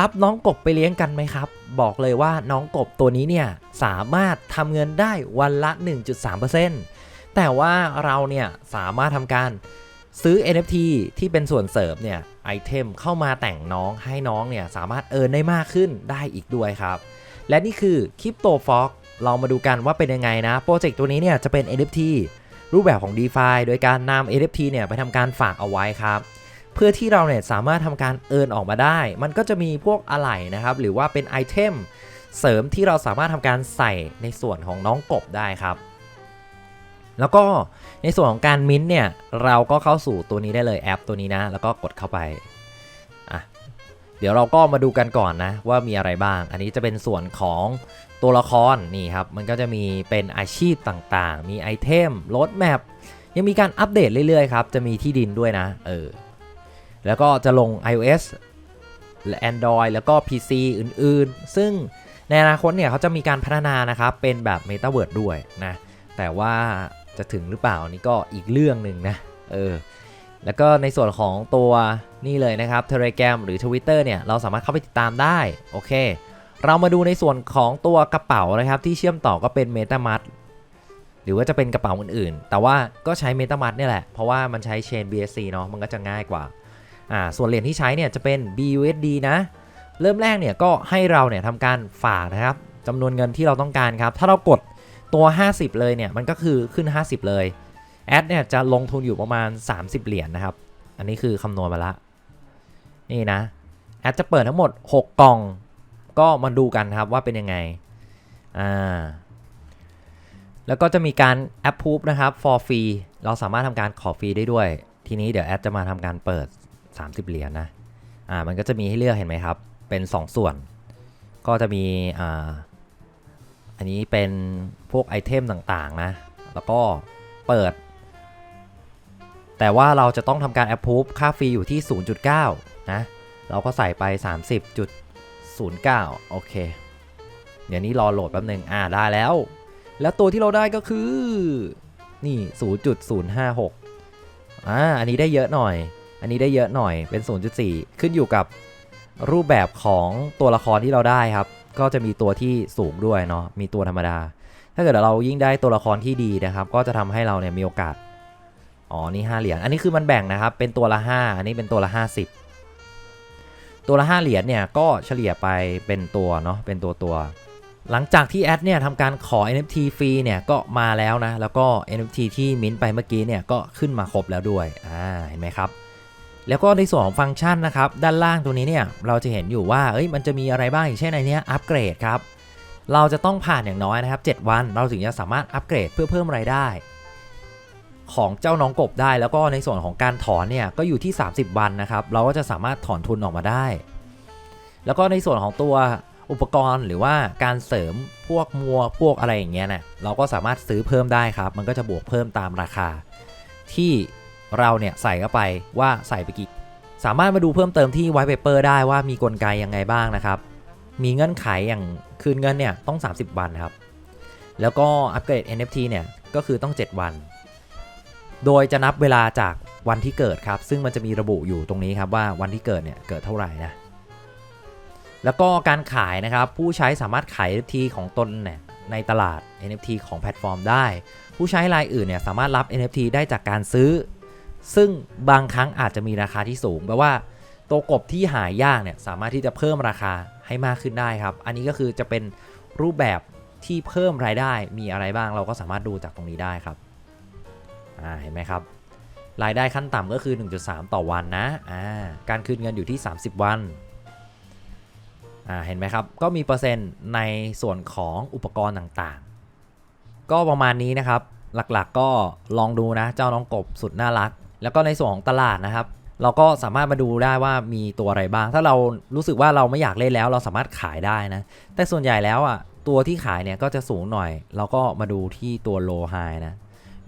รับน้องกบไปเลี้ยงกันไหมครับ บอกเลยว่าน้องกบตัวนี้เนี่ยสามารถทำเงินได้วันละ 1.3%แต่ว่าเราเนี่ยสามารถทำการซื้อ NFT ที่เป็นส่วนเสริมเนี่ยไอเทมเข้ามาแต่งน้องให้น้องเนี่ยสามารถเอิร์นได้มากขึ้นได้อีกด้วยครับ และนี่คือคริปโตฟ็อกเรามาดูกันว่าเป็นยังไงนะ โปรเจกต์ตัวนี้เนี่ยจะเป็น NFT รูปแบบของ DeFi โดยการนำ NFT เนี่ยไปทำการฝากเอาไว้ครับ เพื่อที่เราเนี่ยสามารถทำการเอินออกมาได้ มันก็จะมีพวกอะไหล่นะครับ หรือว่าเป็นไอเทมเสริมที่เราสามารถทำการใส่ในส่วนของน้องกบได้ครับแล้วก็ในส่วนของการมิ้นท์เนี่ยเราก็เข้าสู่ตัวนี้ได้เลยแอปตัวนี้นะ แล้วก็กดเข้าไปอะเดี๋ยวเราก็มาดูกันก่อนนะ ว่ามีอะไรบ้าง อันนี้จะเป็นส่วนของตัวละครนี่ครับ มันก็จะมีเป็นอาชีพต่างๆ มีไอเทมรถแมพยังมีการอัปเดตเรื่อยๆครับ จะมีที่ดินด้วยนะ เออ แล้วก็จะลง iOS และ Android แล้วก็ PC อื่นๆ ซึ่งในอนาคตเนี่ยเขาจะมีการพัฒนานะครับ เป็นแบบ Metaverse ด้วยนะ แต่ว่าจะถึงหรือเปล่านี่ก็อีกเรื่องหนึ่งนะ เออ แล้วก็ในส่วนของตัวนี่เลยนะครับ Telegram หรือ Twitter เนี่ย เราสามารถเข้าไปติดตามได้ โอเค เรามาดูในส่วนของตัวกระเป๋านะครับ ที่เชื่อมต่อก็เป็น MetaMask หรือว่าจะเป็นกระเป๋าอื่นๆ แต่ว่าก็ใช้ MetaMask เนี่ยแหละ เพราะว่ามันใช้ Chain BSC เนาะมันก็จะง่ายกว่า อ่าส่วนเหรียญที่ใช้เนี่ยจะเป็น BUSD นะ เริ่มแรกเนี่ยก็ให้เราเนี่ยทำการฝากนะครับจำนวนเงินที่เราต้องการครับ ถ้าเรากดตัว 50 เลยเนี่ยมันก็คือขึ้น 50 เลยแอดเนี่ยจะลงทุนอยู่ประมาณ 30 เหรียญนะครับ อันนี้คือคำนวณมาละ นี่นะแอดจะเปิดทั้งหมด 6 กล่อง ก็มาดูกันครับว่าเป็นยังไงอ่าแล้วก็จะมีการ approve นะครับ for free เราสามารถทำการขอฟรีได้ด้วย ทีนี้เดี๋ยวแอดจะมาทำการเปิด 30 เหรียญนะอ่ามันก็จะมีให้เลือกเห็นไหมครับ เป็น 2 ส่วน ก็จะมีอ่าอันนี้เป็นพวกไอเทมต่างๆนะ แล้วก็เปิด แต่ว่าเราจะต้องทำการ approve ค่าฟรีอยู่ที่ 0.9 นะ เราก็ใส่ไป 30.09 โอเค เดี๋ยวนี้รอโหลดแป๊บหนึง อ่าได้แล้ว แล้วตัวที่เราได้ก็คือ นี่ 0.056 อ่า อันนี้ได้เยอะหน่อย อันนี้ได้เยอะหน่อยเป็น 0.4 ขึ้นอยู่กับรูปแบบของตัวละครที่เราได้ครับ ก็จะมีตัวที่สูงด้วยเนาะมีตัวธรรมดา ถ้าเกิดเรายิ่งได้ตัวละครที่ดีนะครับ ก็จะทำให้เราเนี่ยมีโอกาสอ๋อนี่5เหรียญอันนี้คือมันแบ่งนะครับ เป็นตัวละ 5 อันนี้เป็นตัวละ 50 ตัวละ 5 เหรียญเนี่ยก็เฉลี่ยไปเป็นตัวเนาะเป็นตัวตัวหลังจากที่แอดเนี่ยทำการขอ NFT ฟรีเนี่ยก็มาแล้วนะ แล้วก็ NFT ที่มิ้นไปเมื่อกี้เนี่ยก็ขึ้นมาครบแล้วด้วย อ่า เห็นไหมครับ แล้วก็ในส่วนของฟังก์ชันนะครับ ด้านล่างตัวนี้เนี่ยเราจะเห็นอยู่ว่าเอ้ยมันจะมีอะไรบ้างอย่างเช่นในนี้อัปเกรดครับ เราจะต้องผ่านอย่างน้อยนะครับ 7 วัน เราถึงจะสามารถอัปเกรดเพื่อเพิ่มรายได้ ของเจ้าน้องกบได้ แล้วก็ในส่วนของการถอนเนี่ยก็อยู่ที่ 30 วันนะครับ เราก็จะสามารถถอนทุนออกมาได้ แล้วก็ในส่วนของตัวอุปกรณ์หรือว่าการเสริมพวกมัวพวกอะไรอย่างเงี้ยนะเราก็สามารถซื้อเพิ่มได้ครับ มันก็จะบวกเพิ่มตามราคาที่ เราเนี่ยใส่เข้าไปว่าใส่ไปกี่สามารถมาดูเพิ่มเติมที่ white paper ได้ว่ามีกลไกยังไงบ้างนะครับ มีเงื่อนไขอย่างคืนเงินเนี่ยต้อง 30 วันครับ แล้วก็อัปเกรด NFT เนี่ยก็คือต้อง 7 วัน โดยจะนับเวลาจากวันที่เกิดครับ ซึ่งมันจะมีระบุอยู่ตรงนี้ครับว่าวันที่เกิดเนี่ยเกิดเท่าไหร่นะ แล้วก็การขายนะครับผู้ใช้สามารถขาย NFT ของตนเนี่ยในตลาด NFT ของแพลตฟอร์มได้ ผู้ใช้รายอื่นเนี่ยสามารถรับ NFT ได้จากการซื้อ ซึ่งบางครั้งอาจจะมีราคาที่สูงแปลว่าตัวกบที่หายากเนี่ยสามารถที่จะเพิ่มราคาให้มากขึ้นได้ครับ อันนี้ก็คือจะเป็นรูปแบบที่เพิ่มรายได้มีอะไรบ้างเราก็สามารถดูจากตรงนี้ได้ครับอ่าเห็นไหมครับ รายได้ขั้นต่ำก็คือ 1.3 ต่อวันนะอ่าการคืนเงินอยู่ที่ 30 วันอ่าเห็นไหมครับ ก็มีเปอร์เซ็นต์ในส่วนของอุปกรณ์ต่างๆ ก็ประมาณนี้นะครับหลักๆก็ลองดูนะเจ้าน้องกบสุดน่ารัก แล้วก็ในส่วนของตลาดนะครับ เราก็สามารถมาดูได้ว่ามีตัวอะไรบ้าง ถ้าเรารู้สึกว่าเราไม่อยากเล่นแล้วเราสามารถขายได้นะ แต่ส่วนใหญ่แล้วอะตัวที่ขายเนี่ยก็จะสูงหน่อย เราก็มาดูที่ตัว low high นะ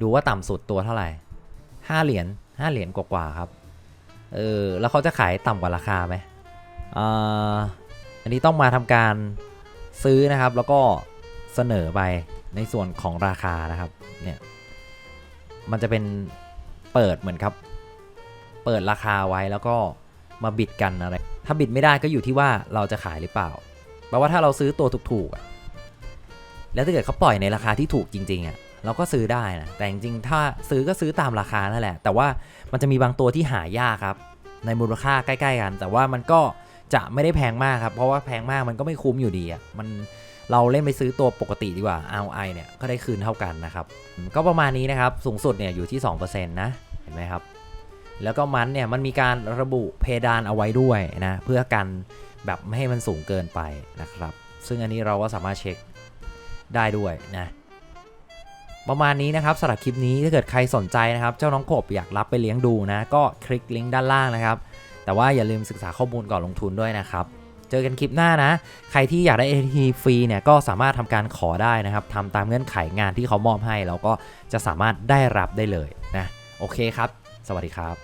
ดูว่าต่ำสุดตัวเท่าไหร่5เหรียญ5เหรียญกว่าๆครับเออแล้วเขาจะขายต่ำกว่าราคาไหมอ่าอันนี้ต้องมาทำการซื้อนะครับ แล้วก็เสนอไปในส่วนของราคานะครับเนี่ยมันจะเป็น เปิดเหมือนครับ เปิดราคาไว้แล้วก็มาบิดกันอะไร ถ้าบิดไม่ได้ก็อยู่ที่ว่าเราจะขายหรือเปล่า แปลว่าถ้าเราซื้อตัวถูกๆอะแล้วถ้าเกิดเขาปล่อยในราคาที่ถูกจริงๆอะเราก็ซื้อได้นะ แต่จริงๆ ถ้าซื้อก็ซื้อตามราคานั่นแหละ แต่ว่ามันจะมีบางตัวที่หายากครับ ในมูลค่าใกล้ ๆ กัน แต่ว่ามันก็จะไม่ได้แพงมากครับ เพราะว่าแพงมากมันก็ไม่คุ้มอยู่ดีอะ มัน เราเล่นไปซื้อตัวปกติดีกว่า ROI เนี่ยก็ได้คืนเท่ากันนะครับ ก็ประมาณนี้นะครับ สูงสุดเนี่ยอยู่ที่ 2%นะเห็นไหมครับ แล้วก็มันเนี่ยมันมีการระบุเพดานเอาไว้ด้วยนะ เพื่อกันแบบไม่ให้มันสูงเกินไปนะครับ ซึ่งอันนี้เราก็สามารถเช็คได้ด้วยนะประมาณนี้นะครับสำหรับคลิปนี้ถ้าเกิดใครสนใจนะครับ เจ้าน้องกบอยากรับไปเลี้ยงดูนะ ก็คลิกลิงก์ด้านล่างนะครับ แต่ว่าอย่าลืมศึกษาข้อมูลก่อนลงทุนด้วยนะครับ เจอกันคลิปหน้านะ ใครที่อยากได้ ATT ฟรีเนี่ยก็สามารถทำการขอได้นะครับทำตามเงื่อนไขงานที่เขามอบให้ แล้วก็จะสามารถได้รับได้เลยนะ โอเคครับ สวัสดีครับ